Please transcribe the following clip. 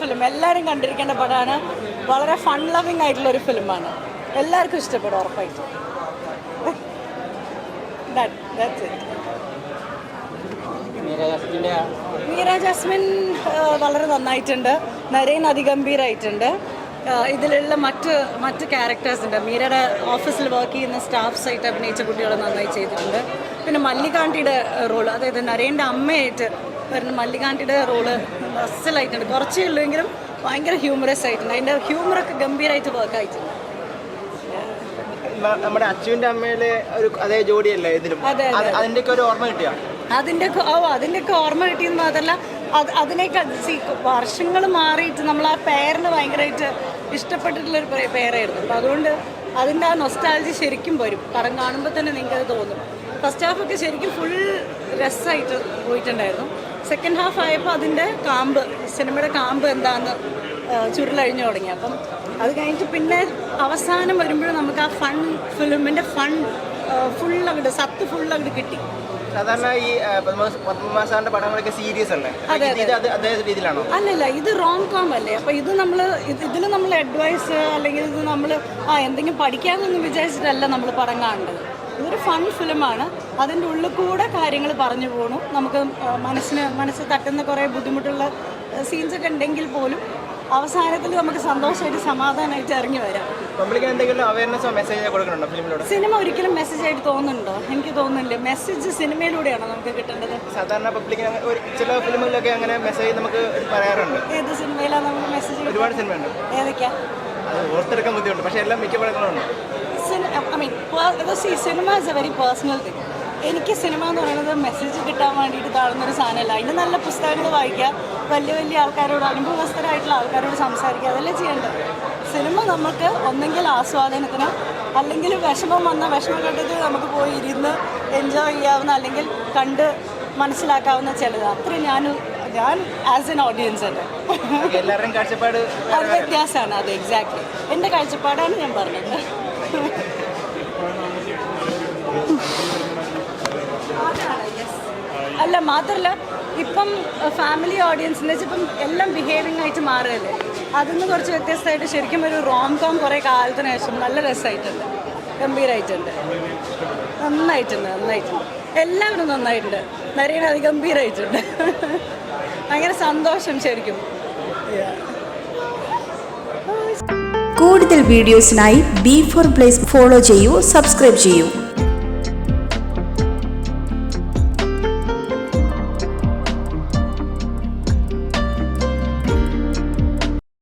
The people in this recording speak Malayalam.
ഫിലിം എല്ലാവരും കണ്ടിരിക്കേണ്ട പടമാണ്. വളരെ ഫൺ ലവിങ് ആയിട്ടുള്ള ഒരു ഫിലിമാണ് എല്ലാവർക്കും ഇഷ്ടപ്പെടും ഉറപ്പായിട്ടും. മീര ജാസ്മിൻ വളരെ നന്നായിട്ടുണ്ട്. നരേൻ അതിഗംഭീരായിട്ടുണ്ട്. ഇതിലുള്ള മറ്റ് മറ്റ് ക്യാരക്ടേഴ്സ് ഉണ്ട്. മീരയുടെ ഓഫീസിൽ വർക്ക് ചെയ്യുന്ന സ്റ്റാഫ്സ് ആയിട്ട് അഭിനയിച്ച കുട്ടികൾ നന്നായി ചെയ്തിട്ടുണ്ട്. പിന്നെ മല്ലികാണ്ടിയുടെ റോൾ അതായത് നരേന്റെ അമ്മയായിട്ട് വരുന്ന മല്ലികാണ്ടിയുടെ റോൾ അസലായിട്ടുണ്ട് കുറച്ചേ ഉള്ളൂവെങ്കിലും ഭയങ്കര ഹ്യൂമറസ് ആയിട്ടുണ്ട്. അതിന്റെ ഹ്യൂമറൊക്കെ ഗംഭീരമായിട്ട് വർക്ക് ആയിട്ടുണ്ട്. നമ്മുടെ അച്ഛന്റെ അമ്മയിലെ ഒരു അതേ ജോഡിയല്ലേ ഇതിലും? അതെ, അതെ. അതിന്റെയൊക്കെ ഒരു ഓർമ്മ കിട്ടിയ? അതിന്റെ ഓ അതിന്റെയൊക്കെ ഓർമ്മ കിട്ടിയെന്ന് മാത്രമല്ല അത് അതിനേക്കാൾ സി വർഷങ്ങൾ മാറിയിട്ട് നമ്മൾ ആ പേരിന് ഭയങ്കരമായിട്ട് ഇഷ്ടപ്പെട്ടിട്ടുള്ളൊരു ഒരു പേരായിരുന്നു. അപ്പോൾ അതുകൊണ്ട് അതിന്റെ ആ നൊസ്റ്റാലജി ശരിക്കും വരും. പടം കാണുമ്പോൾ തന്നെ നിങ്ങൾക്ക് അത് തോന്നും ഫസ്റ്റ് ഹാഫൊക്കെ ശരിക്കും ഫുൾ രസമായിട്ട് പോയിട്ടുണ്ടായിരുന്നു. സെക്കൻഡ് ഹാഫ് ആയപ്പോൾ അതിന്റെ കാമ്പ് സിനിമയുടെ കാമ്പ് എന്താണെന്ന് ചുരുളഴിഞ്ഞു തുടങ്ങി. അപ്പം അത് കഴിഞ്ഞിട്ട് പിന്നെ അവസാനം വരുമ്പോഴും നമുക്ക് ആ ഫൺ ഫിലിമിന്റെ ഫൺ ഫുൾ അങ്ങോട്ട് സത്ത് ഫുൾ അങ്ങോട്ട് കിട്ടി. സാധാരണ ഈ പടങ്ങളൊക്കെ സീരിയസ് അല്ലേ? രീതിയിലാണോ? അല്ലല്ല ഇത് റോങ് കോം അല്ലേ? അപ്പൊ ഇത് നമ്മൾ ഇതിൽ നമ്മൾ അഡ്വൈസ് അല്ലെങ്കിൽ ഇത് നമ്മൾ ആ എന്തെങ്കിലും പഠിക്കാമെന്നൊന്നും വിചാരിച്ചിട്ടല്ല നമ്മൾ പടം കാണേണ്ടത് ഇതൊരു ഫൺ ഫിലിമാണ് അതിന്റെ ഉള്ളിൽ കൂടെ കാര്യങ്ങൾ പറഞ്ഞു പോകണം നമുക്ക് മനസ്സിന് മനസ്സ് തട്ടുന്ന കുറേ ബുദ്ധിമുട്ടുള്ള സീൻസൊക്കെ ഉണ്ടെങ്കിൽ പോലും അവസാനത്തിൽ നമുക്ക് സന്തോഷമായിട്ട് സമാധാനമായിട്ട് ഇറങ്ങി വരാം. സിനിമ ഒരിക്കലും മെസ്സേജ് ആയിട്ട് തോന്നുന്നുണ്ടോ? എനിക്ക് തോന്നുന്നില്ല. മെസ്സേജ് സിനിമയിലൂടെയാണോ നമുക്ക് കിട്ടേണ്ടത്? സാധാരണ പബ്ലിക്കിന് ചില ഫിലിമുകളിലൊക്കെ അങ്ങനെ മെസ്സേജ് നമുക്ക് പറയാറുണ്ട്. ഏത് സിനിമയിലാണ് നമുക്ക് മെസ്സേജ് ഒരുപാട് സിനിമയുണ്ട്. ഏതൊക്കെയാ? ഓർത്തെടുക്കാൻ ബുദ്ധിമുട്ട്. പക്ഷേ എല്ലാം മിക്ക പടങ്ങളുണ്ട് I mean C cinema is a very personal thing എനിക്ക് സിനിമ എന്ന് പറയുന്നത് മെസ്സേജ് കിട്ടാൻ വേണ്ടിയിട്ട് താഴ്ന്നൊരു സാധനമല്ല. അതിന് നല്ല പുസ്തകങ്ങൾ വായിക്കുക വലിയ വലിയ ആൾക്കാരോട് അനുഭവസ്ഥരായിട്ടുള്ള ആൾക്കാരോട് സംസാരിക്കുക അതെല്ലാം ചെയ്യേണ്ടത്? സിനിമ നമുക്ക് ഒന്നെങ്കിൽ ആസ്വാദനത്തിന് അല്ലെങ്കിൽ വിഷമം വന്ന വിഷമഘട്ടത്തിൽ നമുക്ക് പോയി ഇരുന്ന് എൻജോയ് ചെയ്യാവുന്ന അല്ലെങ്കിൽ കണ്ട് മനസ്സിലാക്കാവുന്ന ചിലത്. അത്ര ഞാൻ ഞാൻ ആസ് എൻ ഓഡിയൻസ് ഉണ്ട് അത് വ്യത്യാസമാണ്. അത് എക്സാക്ട്ലി എന്റെ കാഴ്ചപ്പാടാണ് ഞാൻ പറഞ്ഞത്. അല്ല മാത്രമല്ല ഇപ്പം ഫാമിലി ഓഡിയൻസിന്റെ ഇപ്പം എല്ലാം ബിഹേവിങ് ആയിട്ട് മാറുകയല്ലേ? അതിൽ നിന്ന് കുറച്ച് വ്യത്യസ്തമായിട്ട് ശരിക്കും ഒരു റോം കോം കുറേ കാലത്തിന് ശേഷം നല്ല രസമായിട്ടുണ്ട്. ഗംഭീരമായിട്ടുണ്ട് നന്നായിട്ടുണ്ട് നന്നായിട്ടുണ്ട്. എല്ലാവരും നന്നായിട്ടുണ്ട്. നരേന അതിഗംഭീരമായിട്ടുണ്ട് ഭയങ്കര സന്തോഷം ശരിക്കും. കൂടുതൽ വീഡിയോസിനായി ബി ഫോർ പ്ലേസ് ഫോളോ ചെയ്യൂ സബ്സ്ക്രൈബ് ചെയ്യൂ.